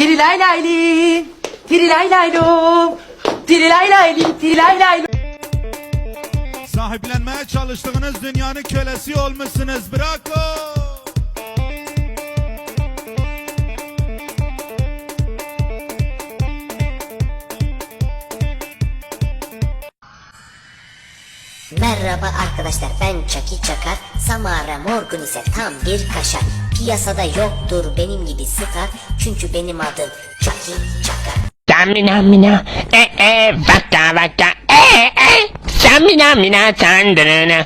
Tirilay layli. Tirilay laylom. Tirilay layli. Tirilay laylom. Sahiplenmeye çalıştığınız dünyanın kölesi olmuşsunuz. Bravo. Merhaba arkadaşlar ben Chucky Çakar Samara Morgun ise tam bir kaşar Piyasada yoktur benim gibi sıkar. Çünkü benim adım Chucky Çakar Samina mina, e e, vaka vaka, e e, samina mina tandırına.